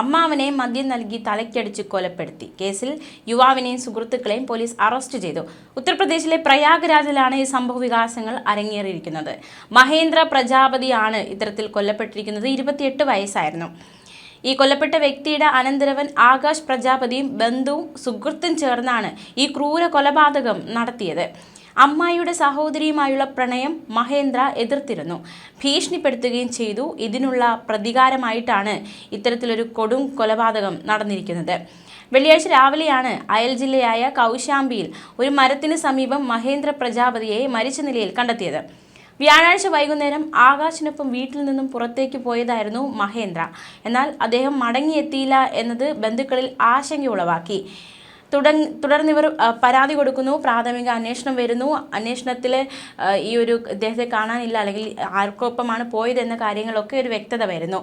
അമ്മാവനെ മദ്യം നൽകി തലയ്ക്കടിച്ച് കൊലപ്പെടുത്തി. കേസിൽ യുവാവിനെയും സുഹൃത്തുക്കളെയും പോലീസ് അറസ്റ്റ് ചെയ്തു. ഉത്തർപ്രദേശിലെ പ്രയാഗ്രാജിലാണ് ഈ സംഭവ വികാസങ്ങൾ അരങ്ങേറിയിരിക്കുന്നത്. മഹേന്ദ്ര പ്രജാപതിയാണ് ഇത്തരത്തിൽ കൊല്ലപ്പെട്ടിരിക്കുന്നത്. ഇരുപത്തിയെട്ട് വയസ്സായിരുന്നു. ഈ കൊല്ലപ്പെട്ട വ്യക്തിയുടെ അനന്തരവൻ ആകാശ് പ്രജാപതിയും ബന്ധുവും സുഹൃത്തും ചേർന്നാണ് ഈ ക്രൂര കൊലപാതകം നടത്തിയത്. അമ്മായിയുടെ സഹോദരിയുമായുള്ള പ്രണയം മഹേന്ദ്ര എതിർത്തിരുന്നു. ഭീഷണിപ്പെടുത്തുകയും ചെയ്തു. ഇതിനുള്ള പ്രതികാരമായിട്ടാണ് ഇത്തരത്തിലൊരു കൊടും കൊലപാതകം നടന്നിരിക്കുന്നത്. വെള്ളിയാഴ്ച രാവിലെയാണ് അയൽ ജില്ലയായ കൗശാംബിയിൽ ഒരു മരത്തിന് സമീപം മഹേന്ദ്ര പ്രജാപതിയെ മരിച്ച നിലയിൽ കണ്ടെത്തിയത്. വ്യാഴാഴ്ച വൈകുന്നേരം ആകാശിനൊപ്പം വീട്ടിൽ നിന്നും പുറത്തേക്ക് പോയതായിരുന്നു മഹേന്ദ്ര. എന്നാൽ അദ്ദേഹം മടങ്ങിയെത്തിയില്ല എന്നത് ബന്ധുക്കളിൽ ആശങ്ക ഉളവാക്കി. തുടർ തുടർന്നിവർ പരാതി കൊടുക്കുന്നു പ്രാഥമിക അന്വേഷണം വരുന്നു. അന്വേഷണത്തിൽ ഈ ഒരു ഇദ്ദേഹത്തെ കാണാനില്ല അല്ലെങ്കിൽ ആർക്കൊപ്പമാണ് പോയതെന്ന കാര്യങ്ങളൊക്കെ ഒരു വ്യക്തത വരുന്നു.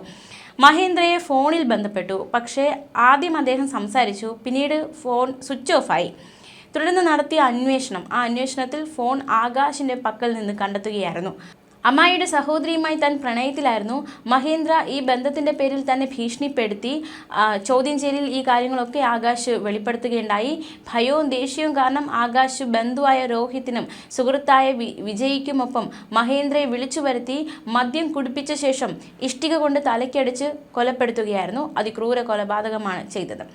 മഹേന്ദ്രയെ ഫോണിൽ ബന്ധപ്പെട്ടു. പക്ഷേ ആദ്യം അദ്ദേഹം സംസാരിച്ചു പിന്നീട് ഫോൺ സ്വിച്ച് ഓഫായി തുടർന്ന് നടത്തിയ അന്വേഷണം. ആ അന്വേഷണത്തിൽ ഫോൺ ആകാശിന്റെ പക്കൽ നിന്ന് കണ്ടെത്തുകയായിരുന്നു. അമ്മായിയുടെ സഹോദരിയുമായി താൻ പ്രണയത്തിലായിരുന്നു. മഹേന്ദ്ര ഈ ബന്ധത്തിന്റെ പേരിൽ തന്നെ ഭീഷണിപ്പെടുത്തി ചോദ്യം ചെയ്യലിൽ ഈ കാര്യങ്ങളൊക്കെ ആകാശ് വെളിപ്പെടുത്തുകയുണ്ടായി. ഭയവും ദേഷ്യവും കാരണം ആകാശ് ബന്ധുവായ രോഹിത്തിനും സുഹൃത്തായ വി വിജയിക്കുമൊപ്പം മഹേന്ദ്രയെ വിളിച്ചു വരുത്തി മദ്യം കുടിപ്പിച്ച ശേഷം ഇഷ്ടിക കൊണ്ട് തലയ്ക്കടിച്ച് കൊലപ്പെടുത്തുകയായിരുന്നു. അതിക്രൂര കൊലപാതകമാണ് ചെയ്തത്.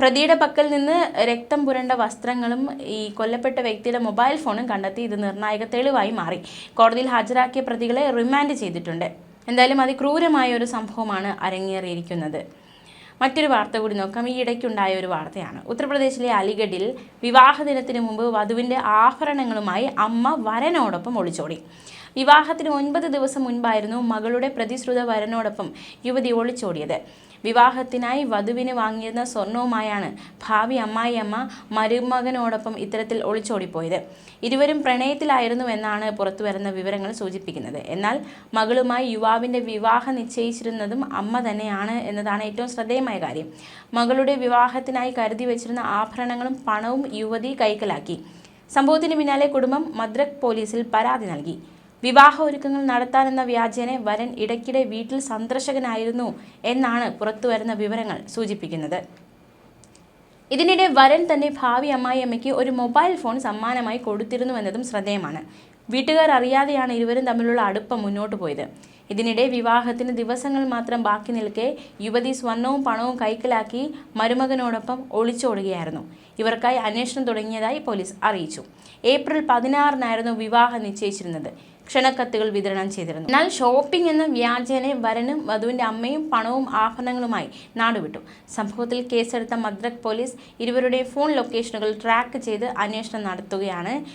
പ്രതിയുടെ പക്കൽ നിന്ന് രക്തം പുരണ്ട വസ്ത്രങ്ങളും ഈ കൊല്ലപ്പെട്ട വ്യക്തിയുടെ മൊബൈൽ ഫോണും കണ്ടെത്തി. ഇത് നിർണായക തെളിവായി മാറി. കോടതിയിൽ ഹാജരാക്കിയ പ്രതികളെ റിമാൻഡ് ചെയ്തിട്ടുണ്ട്. എന്തായാലും അതിക്രൂരമായ ഒരു സംഭവമാണ് അരങ്ങേറിയിരിക്കുന്നത്. മറ്റൊരു വാർത്ത കൂടി നോക്കാം. ഈ ഇടയ്ക്കുണ്ടായ ഒരു വാർത്തയാണ്. ഉത്തർപ്രദേശിലെ അലിഗഡിൽ വിവാഹ ദിനത്തിന് മുമ്പ് വധുവിന്റെ ആഭരണങ്ങളുമായി അമ്മ വരനോടൊപ്പം ഒളിച്ചോടി. വിവാഹത്തിന് ഒൻപത് ദിവസം മുൻപായിരുന്നു മകളുടെ പ്രതിശ്രുത വരനോടൊപ്പം യുവതി ഒളിച്ചോടിയത്. വിവാഹത്തിനായി വധുവിന് വാങ്ങിയിരുന്ന സ്വർണവുമായാണ് ഭാവി അമ്മായിയമ്മ മരുമകനോടൊപ്പം ഇത്തരത്തിൽ ഒളിച്ചോടിപ്പോയത്. ഇരുവരും പ്രണയത്തിലായിരുന്നു എന്നാണ് പുറത്തുവരുന്ന വിവരങ്ങൾ സൂചിപ്പിക്കുന്നത്. എന്നാൽ മകളുമായി യുവാവിന്റെ വിവാഹം നിശ്ചയിച്ചിരുന്നതും അമ്മ തന്നെയാണ് എന്നതാണ് ഏറ്റവും ശ്രദ്ധേയമായ കാര്യം. മകളുടെ വിവാഹത്തിനായി കരുതി വെച്ചിരുന്ന ആഭരണങ്ങളും പണവും യുവതി കൈക്കലാക്കി. സംഭവത്തിന് പിന്നാലെ കുടുംബം മദ്രക് പോലീസിൽ പരാതി നൽകി. വിവാഹ ഒരുക്കങ്ങൾ നടത്താനെന്ന വ്യാജേനെ വരൻ ഇടയ്ക്കിടെ വീട്ടിൽ സന്ദർശകനായിരുന്നു എന്നാണ് പുറത്തുവരുന്ന വിവരങ്ങൾ സൂചിപ്പിക്കുന്നത്. ഇതിനിടെ വരൻ തന്നെ ഭാവി അമ്മായിയമ്മയ്ക്ക് ഒരു മൊബൈൽ ഫോൺ സമ്മാനമായി കൊടുത്തിരുന്നുവെന്നതും ശ്രദ്ധേയമാണ്. വീട്ടുകാർ അറിയാതെയാണ് ഇരുവരും തമ്മിലുള്ള അടുപ്പം മുന്നോട്ട് പോയത്. ഇതിനിടെ വിവാഹത്തിന് ദിവസങ്ങൾ മാത്രം ബാക്കി നിൽക്കെ യുവതി സ്വർണവും പണവും കൈക്കലാക്കി മരുമകനോടൊപ്പം ഒളിച്ചോടുകയായിരുന്നു. ഇവർക്കായി അന്വേഷണം തുടങ്ങിയതായി പോലീസ് അറിയിച്ചു. ഏപ്രിൽ പതിനാറിനായിരുന്നു വിവാഹം നിശ്ചയിച്ചിരുന്നത്. ക്ഷണക്കത്തുകൾ വിതരണം ചെയ്തിരുന്നു. എന്നാൽ ഷോപ്പിംഗ് എന്ന വ്യാജേന വരനും വധുവിന്റെ അമ്മയും പണവും ആഭരണങ്ങളുമായി നാടുവിട്ടു. സംഭവത്തിൽ കേസെടുത്ത മദ്രക് പോലീസ് ഇരുവരുടെ ഫോൺ ലൊക്കേഷനുകൾ ട്രാക്ക് ചെയ്ത് അന്വേഷണം നടത്തുകയാണ്